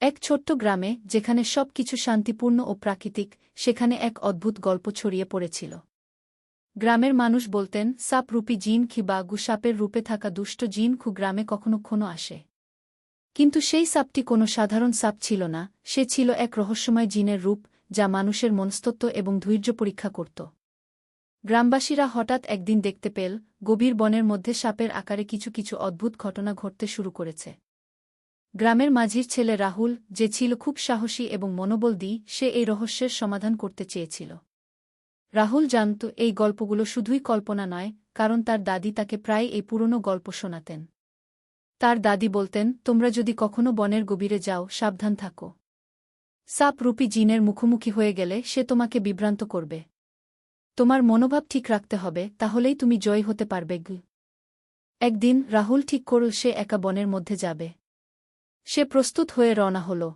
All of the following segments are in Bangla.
এক ছোট্ট গ্রামে, যেখানে সব কিছু শান্তিপূর্ণ ও প্রাকৃতিক, সেখানে এক অদ্ভুত গল্প ছড়িয়ে পড়েছিল। গ্রামের মানুষ বলতেন, সাপ রূপী জিন খি বা গুসাপের রূপে থাকা দুষ্ট জিন খু গ্রামে কখনো কখনো আসে। কিন্তু সেই সাপটি কোনো সাধারণ সাপ ছিল না, সে ছিল এক রহস্যময় জিনের রূপ, যা মানুষের মনস্তত্ব এবং ধৈর্য পরীক্ষা করত। গ্রামবাসীরা হঠাৎ একদিন দেখতে পেল, গভীর বনের মধ্যে সাপের আকারে কিছু কিছু অদ্ভুত ঘটনা ঘটতে শুরু করেছে। গ্রামের মাঝির ছেলে রাহুল, যে ছিল খুব সাহসী এবং মনোবল দি সে এই রহস্যের সমাধান করতে চেয়েছিল। রাহুল জানত এই গল্পগুলো শুধুই কল্পনা নয়, কারণ তার দাদি তাকে প্রায় এই পুরনো গল্প শোনাতেন। তার দাদি বলতেন, তোমরা যদি কখনো বনের গভীরে যাও, সাবধান থাকো। সাপ রূপী জিনের মুখোমুখি হয়ে গেলে সে তোমাকে বিভ্রান্ত করবে। তোমার মনোভাব ঠিক রাখতে হবে, তাহলেই তুমি জয় হতে পারবে একদিন রাহুল ঠিক করল সে একা বনের মধ্যে যাবে। সে প্রস্তুত হয়ে রওনা হল।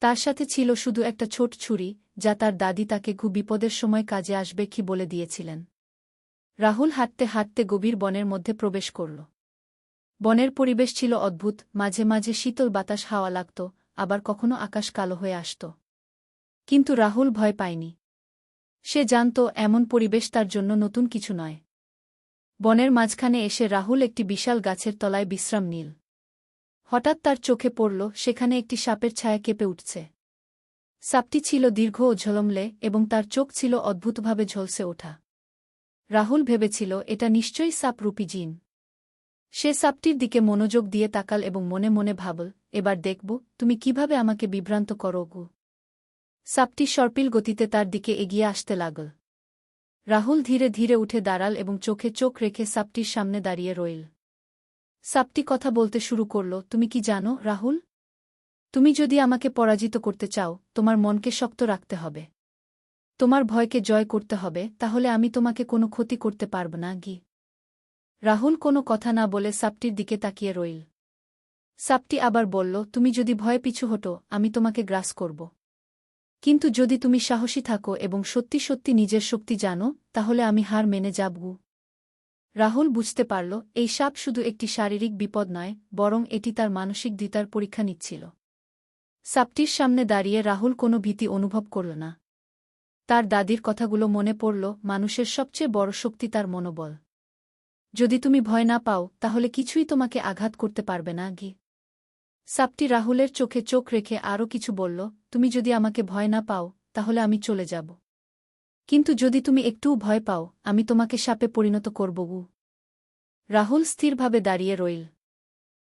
তার সাথে ছিল শুধু একটা ছোট ছুরি, যা তার দাদি তাকে খুব বিপদের সময় কাজে আসবে কি বলে দিয়েছিলেন। রাহুল হাঁটতে হাঁটতে গভীর বনের মধ্যে প্রবেশ করল। বনের পরিবেশ ছিল অদ্ভুত, মাঝে মাঝে শীতল বাতাস হাওয়া লাগত, আবার কখনো আকাশ কালো হয়ে আসত। কিন্তু রাহুল ভয় পায়নি। সে জানত, এমন পরিবেশ তার জন্য নতুন কিছু নয়। বনের মাঝখানে এসে রাহুল একটি বিশাল গাছের তলায় বিশ্রাম নিল। হঠাৎ তার চোখে পড়ল, সেখানে একটি সাপের ছায়া কেঁপে উঠছে। সাপটি ছিল দীর্ঘ ও ঝলমলে এবং তার চোখ ছিল অদ্ভুতভাবে ঝলসে ওঠা। রাহুল ভেবেছিল, এটা নিশ্চয়ই সাপরূপী জিন। সে সাপটির দিকে মনোযোগ দিয়ে তাকাল এবং মনে মনে ভাবল, এবার দেখব, তুমি কীভাবে আমাকে বিভ্রান্ত করো গু? সাপটি সর্পিল গতিতে তার দিকে এগিয়ে আসতে লাগল। রাহুল ধীরে ধীরে উঠে দাঁড়াল এবং চোখে চোখ রেখে সাপটির সামনে দাঁড়িয়ে রইল। সাপটি কথা বলতে শুরু করল, তুমি কি জানো, রাহুল? তুমি যদি আমাকে পরাজিত করতে চাও, তোমার মনকে শক্ত রাখতে হবে। তোমার ভয়কে জয় করতে হবে, তাহলে আমি তোমাকে কোনো ক্ষতি করতে পারব না, গি রাহুল কোনো কথা না বলে সাপটির দিকে তাকিয়ে রইল। সাপটি আবার বলল, তুমি যদি ভয়ে পিছু হটো, আমি তোমাকে গ্রাস করব। কিন্তু যদি তুমি সাহসী থাকো এবং সত্যি সত্যি নিজের শক্তি জানো, তাহলে আমি হার মেনে যাবগু রাহুল বুঝতে পারল, এই সাপ শুধু একটি শারীরিক বিপদ নয়, বরং এটি তার মানসিক দ্বিতার পরীক্ষা নিচ্ছিল। সাপটির সামনে দাঁড়িয়ে রাহুল কোনো ভীতি অনুভব করল না। তার দাদির কথাগুলো মনে পড়ল, মানুষের সবচেয়ে বড় শক্তি তার মনোবল। যদি তুমি ভয় না পাও, তাহলে কিছুই তোমাকে আঘাত করতে পারবে না গি সাপটি রাহুলের চোখে চোখ রেখে আরও কিছু বলল, তুমি যদি আমাকে ভয় না পাও, তাহলে আমি চলে যাব। কিন্তু যদি তুমি একটুও ভয় পাও, আমি তোমাকে সাপে পরিণত করব রাহুল স্থিরভাবে দাঁড়িয়ে রইল।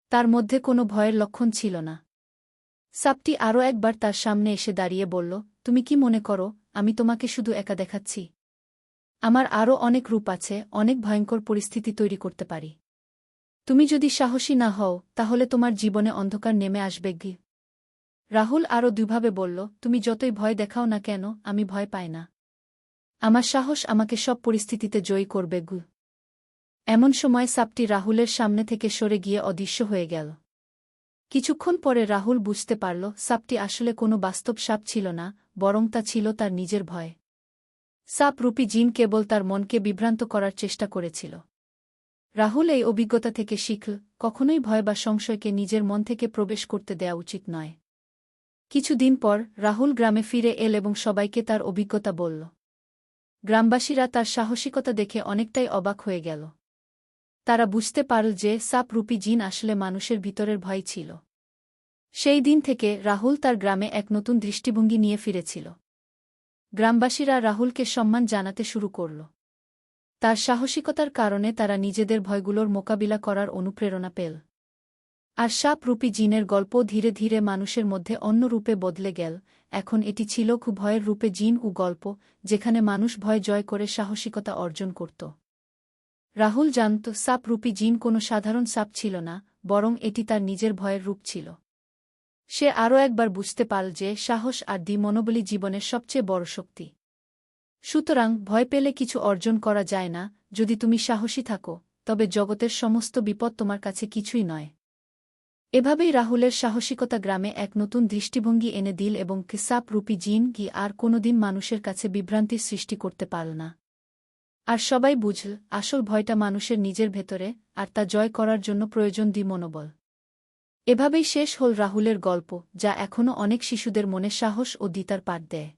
তার মধ্যে কোনো ভয়ের লক্ষণ ছিল না। সাপটি আরও একবার তার সামনে এসে দাঁড়িয়ে বলল, তুমি কি মনে করো, আমি তোমাকে শুধু একা দেখাচ্ছি? আমার আরও অনেক রূপ আছে, অনেক ভয়ঙ্কর পরিস্থিতি তৈরি করতে পারি। তুমি যদি সাহসী না হও, তাহলে তোমার জীবনে অন্ধকার নেমে আসবে, গি রাহুল আরও দুভাবে বলল, তুমি যতই ভয় দেখাও না কেন, আমি ভয় পাই না। আমার সাহস আমাকে সব পরিস্থিতিতে জয়ী করবে, গু। এমন সময় সাপটি রাহুলের সামনে থেকে সরে গিয়ে অদৃশ্য হয়ে গেল। কিছুক্ষণ পরে রাহুল বুঝতে পারল, সাপটি আসলে কোনো বাস্তব সাপ ছিল না, বরং তা ছিল তার নিজের ভয়। সাপ রূপী জিন কেবল তার মনকে বিভ্রান্ত করার চেষ্টা করেছিল। রাহুল এই অভিজ্ঞতা থেকে শিখল, কখনোই ভয় বা সংশয়কে নিজের মন থেকে প্রবেশ করতে দেয়া উচিত নয়। কিছুদিন পর রাহুল গ্রামে ফিরে এল এবং সবাইকে তার অভিজ্ঞতা বলল গ্রামবাসীরা তার সাহসিকতা দেখে অনেকটাই অবাক হয়ে গেল। তারা বুঝতে পারল যে সাপ রূপী জিন আসলে মানুষের ভিতরের ভয় ছিল। সেই দিন থেকে রাহুল তার গ্রামে এক নতুন দৃষ্টিভঙ্গি নিয়ে ফিরেছিল। গ্রামবাসীরা রাহুলকে সম্মান জানাতে শুরু করল। তার সাহসিকতার কারণে তারা নিজেদের ভয়গুলোর মোকাবিলা করার অনুপ্রেরণা পেল। আর সাপ রূপী জিনের গল্প ধীরে ধীরে মানুষের মধ্যে অন্য রূপে বদলে গেল। এখন এটি ছিল খুব ভয়ের রূপে জিন ও গল্প, যেখানে মানুষ ভয় জয় করে সাহসিকতা অর্জন করত। রাহুল জানত সাপ রূপী জিন কোনো সাধারণ সাপ ছিল না, বরং এটি তার নিজের ভয়ের রূপ ছিল। সে আরও একবার বুঝতে পারল যে সাহস আর দি মনোবলী জীবনের সবচেয়ে বড় শক্তি। সুতরাং ভয় পেলে কিছু অর্জন করা যায় না, যদি তুমি সাহসী থাকো, তবে জগতের সমস্ত বিপদ তোমার কাছে কিছুই নয়। এভাবেই রাহুলের সাহসিকতা গ্রামে এক নতুন দৃষ্টিভঙ্গি এনে দিল এবং কিসাপ রূপী জিন কি আর কোনোদিন মানুষের কাছে বিভ্রান্তির সৃষ্টি করতে পারল না। আর সবাই বুঝল, আসল ভয়টা মানুষের নিজের ভেতরে, আর তা জয় করার জন্য প্রয়োজন দি মনোবল এভাবেই শেষ হল রাহুলের গল্প, যা এখনও অনেক শিশুদের মনে সাহস ও দিতার পাঠ দেয়।